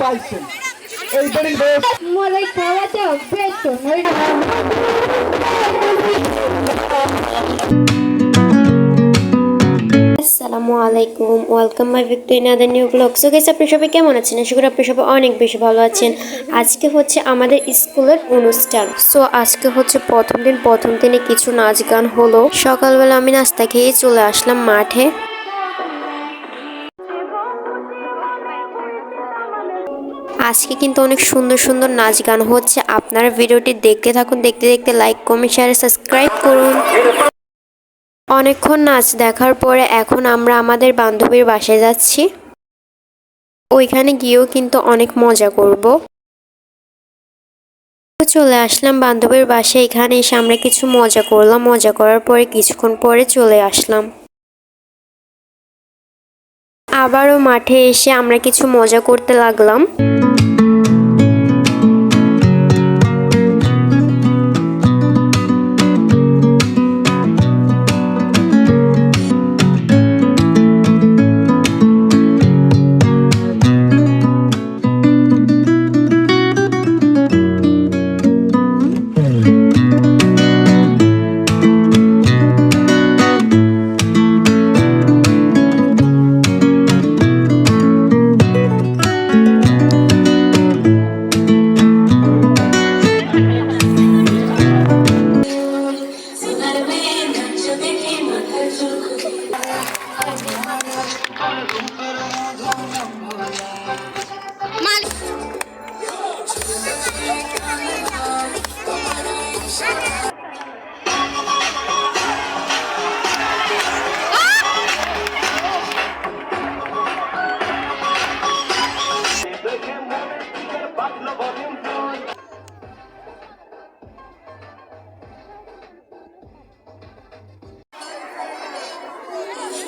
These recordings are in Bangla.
পাইছেন। এই বাড়ির বয়স আসসালামু আলাইকুম। Welcome my ভিক্টু in new blog so guess আপনি সবাই কেমন আছেন? আশা করি আপনি সবাই অনেক বেশি ভালো আছেন। আজকে হচ্ছে আমাদের স্কুলের অনুষ্ঠান। সো আজকে হচ্ছে প্রথম দিন প্রথম দিনে কিছু নাচ গান হলো। সকালবেলা আমি নাস্তা খেয়ে চলে আসলাম মাঠে। আজকে কিন্তু অনেক সুন্দর সুন্দর নাচ গান হচ্ছে। আপনারা ভিডিওটি দেখতে থাকুন, দেখতে দেখতে লাইক কমেন্ট শেয়ার সাবস্ক্রাইব করুন। অনেকক্ষণ নাচ দেখার পরে এখন আমরা আমাদের বান্ধবীর বাসায় যাচ্ছি। ওইখানে গিয়েও কিন্তু অনেক মজা করব। চলে আসলাম বান্ধবীর বাসায়। এখানে এসে আমরা কিছু মজা করলাম। মজা করার পরে কিছুক্ষণ পরে চলে আসলাম। আবারও মাঠে এসে আমরা কিছু মজা করতে লাগলাম।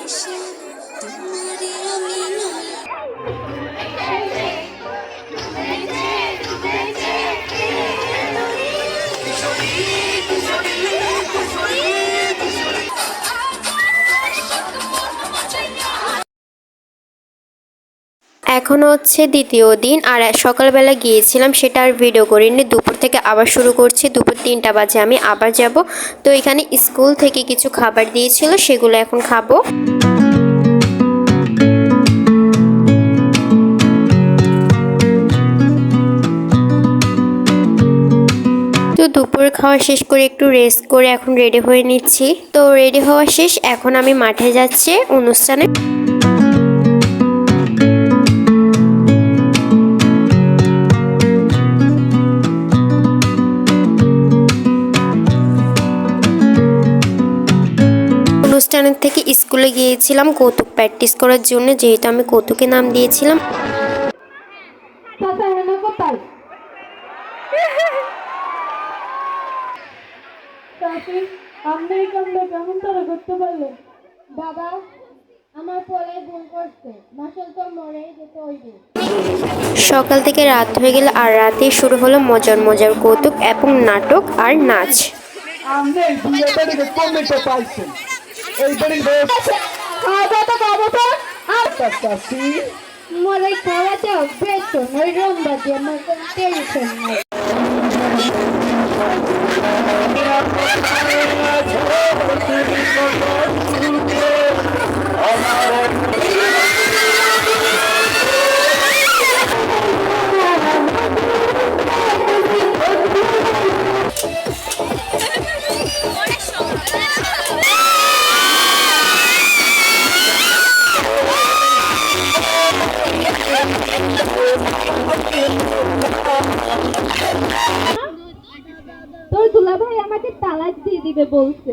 ভালোবাসি তোমারে আমি নয় এখন হচ্ছে দ্বিতীয় দিন আর সকালবেলা গিয়েছিলাম, সেটা আর ভিডিও করিনি। দুপুর থেকে আবার শুরু করছি, দুপুর তিনটা বাজে আমি আবার যাব। তো এখানে স্কুল থেকে কিছু খাবার দিয়েছিল, সেগুলো এখন খাব। তো দুপুর খাওয়া শেষ করে একটু রেস্ট করে এখন রেডি হয়ে নিচ্ছি। তো রেডি হওয়া শেষ, এখন আমি মাঠে যাচ্ছি অনুষ্ঠানে। অনুষ্ঠানের থেকে স্কুলে গিয়েছিলাম, কৌতুক প্র্যাকটিস করার জন্য, যেহেতু আমি কৌতুকে নাম দিয়েছিলাম। আমার সকাল থেকে রাত হয়ে গেল আর রাতে শুরু হলো মজার মজার কৌতুক এবং নাটক আর নাচ। আপনি এই কমিটি পাইছেন মলাই খাওয়াতে বেতন ওই রম্বা দিয়ে আমার কোনো টেনশন নেই তোর দুলা ভাই আমাকে তালাক দিয়ে দিবে বলছে।